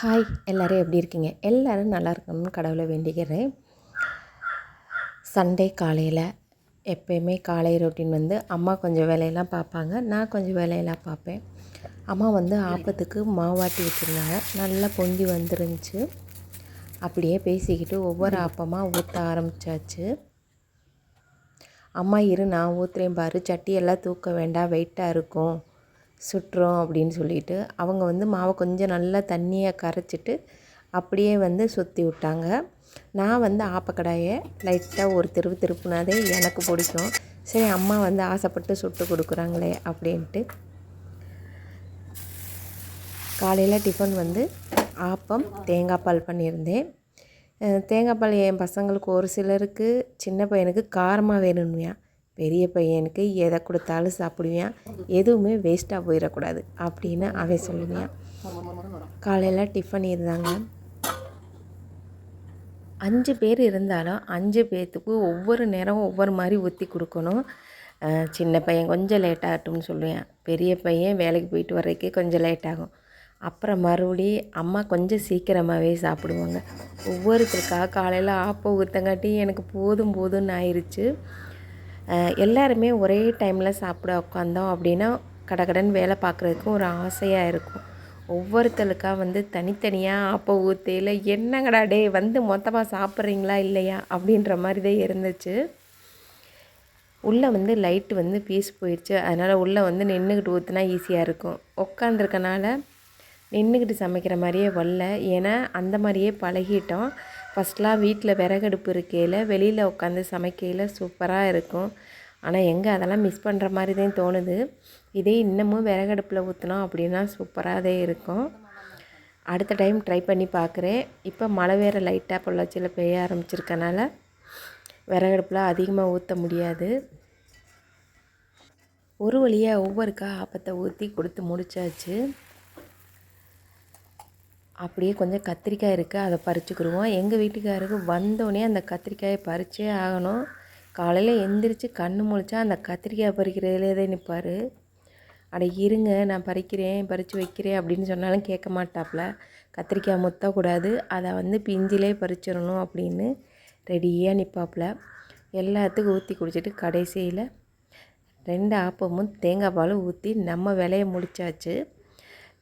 Hi எல்லோரும் எப்படி இருக்கீங்க? எல்லோரும் நல்லா இருக்கணும்னு கடவுளை வேண்டிக்கிறேன். சண்டே காலையில் எப்போயுமே காலை ரொட்டீன் வந்து அம்மா கொஞ்சம் வேலையெல்லாம் பார்ப்பாங்க. நான் கொஞ்சம் வேலையெல்லாம் பார்ப்பேன். அம்மா வந்து ஆப்பத்துக்கு மாவாட்டி வச்சுருந்தாங்க. நல்லா பொங்கி வந்துருந்துச்சு. அப்படியே பேசிக்கிட்டு ஒவ்வொரு ஆப்பமாக ஊற்ற ஆரம்பித்தாச்சு அம்மா இரு நான் ஊற்றுறேன் பாரு. சட்டியெல்லாம் தூக்க வேண்டாம் வெயிட்டாக இருக்கும். சுட்டுறோம் அப்படின்னு சொல்லிட்டு அவங்க வந்து மாவை கொஞ்சம் நல்லா தண்ணியை கரைச்சிட்டு அப்படியே வந்து சுற்றி விட்டாங்க. நான் வந்து ஆப்பக்கடாயை லைட்டாக ஒரு திருவு திருப்புனாதே எனக்கு பிடிக்கும். சரி அம்மா வந்து ஆசைப்பட்டு சுட்டு கொடுக்குறாங்களே அப்படின்ட்டு காலையில் டிஃபன் வந்து ஆப்பம் தேங்காய் பால் பண்ணியிருந்தேன். தேங்காய் பால் என் பசங்களுக்கு ஒரு சிலருக்கு சின்ன பையனுக்கு காரமாக வேணும்யா பெரிய பையனுக்கு எதை கொடுத்தாலும் சாப்பிடுவான் எதுவுமே வேஸ்ட்டாக போயிடக்கூடாது அப்படின்னு அவன் சொல்லுவேன் காலையில் டிஃபன் இருந்தாங்க. அஞ்சு பேர் இருந்தாலும் அஞ்சு பேர்த்துக்கு ஒவ்வொரு நேரம் ஒவ்வொரு மாதிரி ஊற்றி கொடுக்கணும். சின்ன பையன் கொஞ்சம் லேட் ஆகட்டும்னு சொல்லுவேன். பெரிய பையன் வேலைக்கு போயிட்டு வர்றதுக்கே கொஞ்சம் லேட் ஆகும். அப்புறம் மறுபடி அம்மா கொஞ்சம் சீக்கிரமாகவே சாப்பிடுவாங்க. ஒவ்வொருத்தருக்காக காலையில் ஆப்போ ஊற்றங்காட்டி எனக்கு போதும் போதும்னு ஆயிடுச்சு எல்லாருமே ஒரே டைமில் சாப்பிட உட்காந்தோம் அப்படின்னா கடகடன் வேலை பார்க்குறதுக்கு ஒரு ஆசையாக இருக்கும். ஒவ்வொருத்தருக்காக வந்து தனித்தனியாக அப்போ ஊற்றையில் என்னங்கடா டே வந்து மொத்தமாக சாப்பிட்றீங்களா இல்லையா அப்படின்ற மாதிரி தான் இருந்துச்சு. உள்ளே வந்து லைட்டு வந்து பீஸ் போயிடுச்சு. அதனால் உள்ளே வந்து நின்றுக்கிட்டு ஊற்றுனா ஈஸியாக இருக்கும். உட்காந்துருக்கனால நின்றுக்கிட்டு சமைக்கிற மாதிரியே வரல. ஏன்னா அந்த மாதிரியே பழகிட்டோம். ஃபஸ்ட்லாம் வீட்டில் விறகடுப்பு இருக்கையில் வெளியில் உட்காந்து சமைக்கையில் சூப்பராக இருக்கும். ஆனால் எங்கே அதெல்லாம் மிஸ் பண்ணுற மாதிரி தான் தோணுது. இதே இன்னமும் விறகடுப்பில் ஊற்றினோம் அப்படின்னா சூப்பராக தான் இருக்கும். அடுத்த டைம் ட்ரை பண்ணி பார்க்குறேன். இப்போ மழை வேறு லைட்டாக பொள்ளாச்சியில் பெய்ய ஆரம்பிச்சிருக்கனால விறகடுப்பில் அதிகமாக ஊற்ற முடியாது. ஒரு வழியாக ஒவ்வொருக்கா ஆப்பத்தை ஊற்றி கொடுத்து முடித்தாச்சு அப்படியே கொஞ்சம் கத்திரிக்காய் இருக்குது அதை பறிச்சுக்கிடுவோம் எங்கள் வீட்டுக்காருக்கு வந்தோடனே அந்த கத்திரிக்காயை பறிச்சே ஆகணும். காலையில் எந்திரிச்சு கண்ணு முழிச்சா அந்த கத்திரிக்காய் பறிக்கிறதுலே தான் நிற்பார் அட இருங்க நான் பறிக்கிறேன் பறித்து வைக்கிறேன் அப்படின்னு சொன்னாலும் கேட்க மாட்டாப்புல கத்திரிக்காய் முத்தக்கூடாது அதை வந்து பிஞ்சிலே பறிச்சிடணும் அப்படின்னு ரெடியாக நிற்பாப்புல எல்லாத்துக்கும் ஊற்றி குடிச்சிட்டு கடைசியில் ரெண்டு ஆப்பமும் தேங்காய் பாலும் ஊற்றி நம்ம விலையை முடித்தாச்சு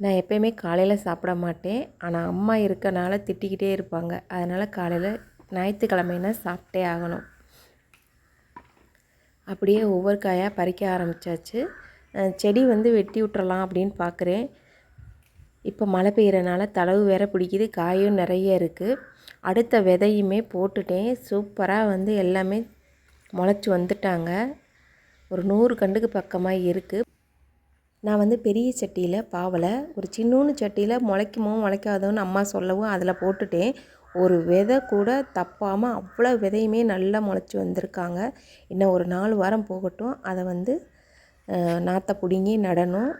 நான் எப்போயுமே காலையில் சாப்பிட மாட்டேன். ஆனால் அம்மா இருக்கனால திட்டிக்கிட்டே இருப்பாங்க. அதனால் காலையில் ஞாயிற்றுக்கிழமைனா சாப்பிட்டே ஆகணும். அப்படியே ஒவ்வொரு காயாக பறிக்க ஆரம்பித்தாச்சு செடி வந்து வெட்டி விட்டுறலாம் அப்படின்னு பார்க்குறேன் இப்போ மழை பெய்கிறனால தளவு வேற பிடிக்குது. காயும் நிறைய இருக்குது அடுத்த விதையுமே போட்டுட்டேன். சூப்பராக வந்து எல்லாமே முளைச்சி வந்துட்டாங்க. ஒரு நூறு கண்டுக்கு பக்கமாக இருக்குது நான் வந்து பெரிய சட்டியில் பாவலை ஒரு சின்னோன்னு சட்டியில் முளைக்குமோ முளைக்காதோன்னு அம்மா சொல்லவும் அதில் போட்டுட்டேன். ஒரு விதை கூட தப்பாமல் அவ்வளோ விதையுமே நல்லா முளைச்சி வந்திருக்காங்க. இன்னும் ஒரு நாலு வாரம் போகட்டும். அதை வந்து நாற்றை பிடுங்கி நடணும்.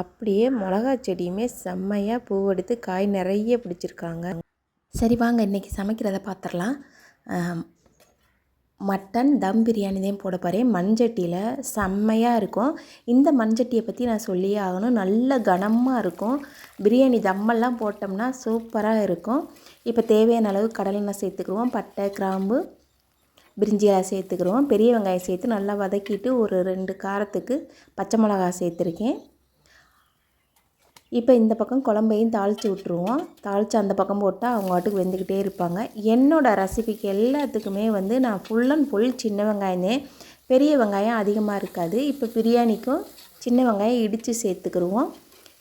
அப்படியே மிளகா செடியுமே செம்மையாக பூவெடுத்து காய் நிறைய பிடிச்சிருக்காங்க. சரி வாங்க இன்றைக்கி சமைக்கிறத பார்த்துடலாம் மட்டன் தம் பிரியாணி தான் போட போகிறேன் மண்சட்டியில் செம்மையாக இருக்கும். இந்த மண்சட்டியை பற்றி நான் சொல்லியே ஆகணும். நல்ல கனமாக இருக்கும். பிரியாணி தம்மெல்லாம் போட்டோம்னா சூப்பராக இருக்கும். இப்போ தேவையான அளவு கடலெண்ணெய் சேர்த்துக்குருவோம் பட்டை கிராம்பு பிரிஞ்சியாக சேர்த்துக்குருவோம் பெரிய வெங்காயம் சேர்த்து நல்லா வதக்கிட்டு ஒரு ரெண்டு காரத்துக்கு பச்சை மிளகா சேர்த்துருக்கேன். இப்போ இந்த பக்கம் குழம்பையும் தாளித்து விட்ருவோம் தாளித்து அந்த பக்கம் போட்டால் அவங்க வாட்டுக்கு வெந்துக்கிட்டே இருப்பாங்க. என்னோடய ரெசிபிக்கு எல்லாத்துக்குமே வந்து நான் ஃபுல் அண்ட் ஃபுல் சின்ன வெங்காயமே பெரிய வெங்காயம் அதிகமாக இருக்காது. இப்போ பிரியாணிக்கும் சின்ன வெங்காயம் இடித்து சேர்த்துக்கிடுவோம்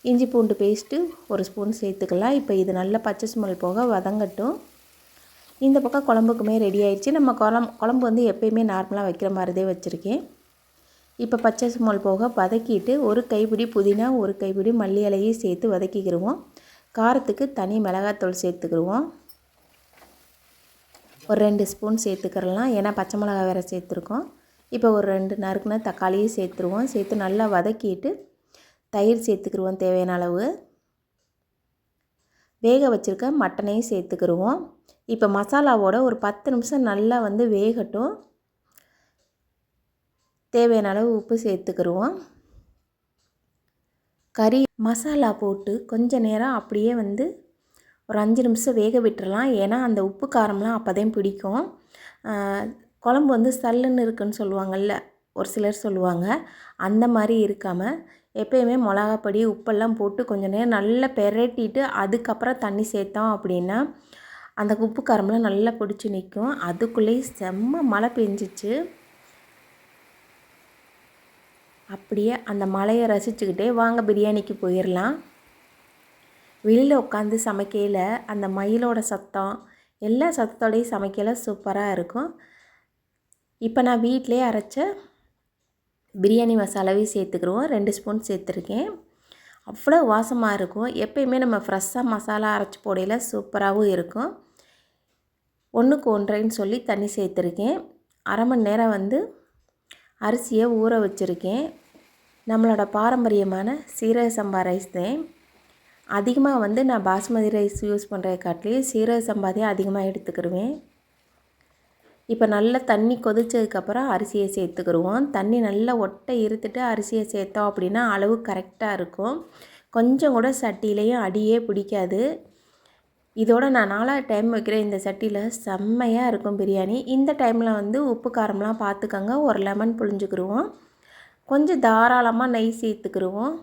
இஞ்சி பூண்டு பேஸ்ட்டு ஒரு ஸ்பூன் சேர்த்துக்கலாம். இப்போ இது நல்லா பச்சை சுமல் போக வதங்கட்டும். இந்த பக்கம் குழம்புக்குமே ரெடி ஆயிடுச்சு. நம்ம குழம்பு குழம்பு வந்து எப்போயுமே நார்மலாக வைக்கிற மாதிரிதே வச்சுருக்கேன். இப்போ பச்சை சுமல் போக வதக்கிட்டு ஒரு கைப்பிடி புதினா ஒரு கைப்பிடி மல்லி இலையை சேர்த்து வதக்கிக்கிடுவோம் காரத்துக்கு தனி மிளகாத்தூள் சேர்த்துக்கிடுவோம் ஒரு ரெண்டு ஸ்பூன் சேர்த்துக்கிறலாம் ஏன்னா பச்சை மிளகா வேறு சேர்த்துருக்கோம். இப்போ ஒரு ரெண்டு நறுக்குன தக்காளியும் சேர்த்துருவோம். சேர்த்து நல்லா வதக்கிட்டு தயிர் சேர்த்துக்கிடுவோம் தேவையான அளவு. வேக வச்சுருக்க மட்டனையும் சேர்த்துக்கிடுவோம் இப்போ மசாலாவோட ஒரு பத்து நிமிஷம் நல்லா வந்து வேகட்டும். தேவையான அளவு உப்பு சேர்த்துக்கிடுவோம் கறி மசாலா போட்டு கொஞ்ச நேரம் அப்படியே வந்து ஒரு அஞ்சு நிமிஷம் வேக விட்டுறலாம். ஏன்னா அந்த உப்பு காரம்லாம் அப்போ தான் பிடிக்கும் குழம்பு வந்து சல்லுன்னு இருக்குன்னு சொல்லுவாங்கள்ல ஒரு சிலர் சொல்லுவாங்க. அந்த மாதிரி இருக்காமல் எப்பயுமே மிளகாப்பொடி உப்பெல்லாம் போட்டு கொஞ்சம் நேரம் நல்லா பெரட்டிட்டு அதுக்கப்புறம் தண்ணி சேர்த்தோம் அப்படின்னா அந்த உப்பு காரம்லாம் நல்லா பிடிச்சி நிற்கும். அதுக்குள்ளேயே செம்ம மழை பெஞ்சிச்சு. அப்படியே அந்த மலையை ரசிச்சுக்கிட்டே வாங்க பிரியாணிக்கு போயிடலாம் வெளியில் உட்காந்து சமைக்கையில் அந்த மயிலோட சத்தம் எல்லா சத்தத்தோடையும் சமைக்கல சூப்பராக இருக்கும். இப்போ நான் வீட்டிலே அரைச்ச பிரியாணி மசாலாவே சேர்த்துக்கிருவோம். ரெண்டு ஸ்பூன் சேர்த்துருக்கேன். அவ்வளோ வாசமாக இருக்கும். எப்பயுமே நம்ம ஃப்ரெஷ்ஷாக மசாலா அரைச்சி போடையில் சூப்பராகவும் இருக்கும். ஒன்றுக்கு ஒன்றரைன்னு சொல்லி தண்ணி சேர்த்துருக்கேன். அரை மணி நேரம் வந்து அரிசியை ஊற வச்சுருக்கேன். நம்மளோட பாரம்பரியமான சீரக சம்பா ரைஸ் தான். அதிகமாக வந்து நான் பாஸ்மதி ரைஸ் யூஸ் பண்ணுற காட்டிலே சீரக சம்பாதையும் அதிகமாக எடுத்துக்கிடுவேன் இப்போ நல்லா தண்ணி கொதிச்சதுக்கப்புறம் அரிசியை சேர்த்துக்கிடுவோம் தண்ணி நல்லா ஒட்டை இருத்துட்டு அரிசியை சேர்த்தோம் அப்படின்னா அளவு கரெக்டாக இருக்கும். கொஞ்சம் கூட சட்டியிலையும் அடியே பிடிக்காது. இதோட நான் நாலாவது டைம் வைக்கிறேன் இந்த சட்டியில் செம்மையாக இருக்கும் பிரியாணி. இந்த டைமில் வந்து உப்பு காரம்லாம் பார்த்துக்கோங்க ஒரு லெமன் புழிஞ்சுக்கிடுவோம் கொஞ்சம் தாராளமாக நெய் சேர்த்துக்கிருவோம்.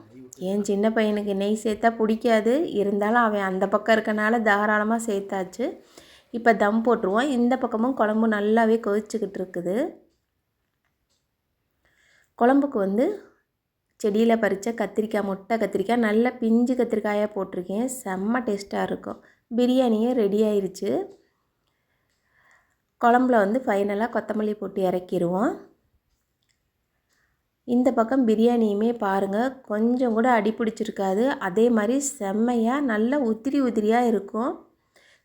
என் சின்ன பையனுக்கு நெய் சேர்த்தா பிடிக்காது. இருந்தாலும் அவன் அந்த பக்கம் இருக்கனால தாராளமாக சேர்த்தாச்சு. இப்போ தம் போட்டுருவோம். இந்த பக்கமும் குழம்பு நல்லாவே கொதிச்சுக்கிட்டு இருக்குது. குழம்புக்கு வந்து செடியில் பறித்த கத்திரிக்காய் முட்டை கத்திரிக்காய் நல்ல பிஞ்சு கத்திரிக்காயாக போட்டிருக்கேன். செம்ம டேஸ்ட்டாக இருக்கும். பிரியாணியே ரெடி ஆயிடுச்சு குழம்புல வந்து ஃபைனலாக கொத்தமல்லி போட்டு இறக்கிடுவோம் இந்த பக்கம் பிரியாணியுமே பாருங்கள் கொஞ்சம் கூட அடி பிடிச்சிருக்காது. அதே மாதிரி செம்மையாக நல்லா உதிரி உதிரியாக இருக்கும்.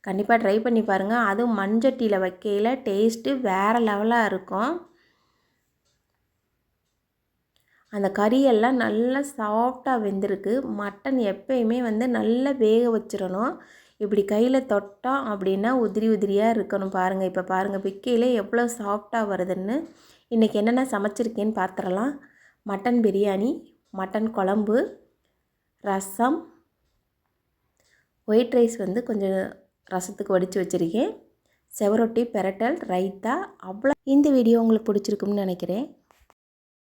கண்டிப்பாக ட்ரை பண்ணி பாருங்கள் அதுவும் மண்சட்டியில் வைக்கையில் டேஸ்ட்டு வேறு லெவலாக இருக்கும். அந்த கறியெல்லாம் நல்லா சாஃப்டாக வெந்திருக்கு. மட்டன் எப்பயுமே வந்து நல்லா வேக வச்சிடணும். இப்படி கையில் தொட்டோம் அப்படின்னா உதிரி உதிரியாக இருக்கணும் பாருங்கள் இப்போ பாருங்கள் பிக்கையில் எவ்வளோ சாஃப்டாக வருதுன்னு. இன்றைக்கி என்னென்ன சமைச்சிருக்கேன்னு பார்த்துடலாம் மட்டன் பிரியாணி மட்டன் குழம்பு ரசம் ஒயிட் ரைஸ் வந்து கொஞ்சம் ரசத்துக்கு வடித்து வச்சுருக்கேன். செவரொட்டி பெரட்டல் ரைத்தா அவ்வளோ. இந்த வீடியோ உங்களுக்கு பிடிச்சிருக்கும்னு நினைக்கிறேன்.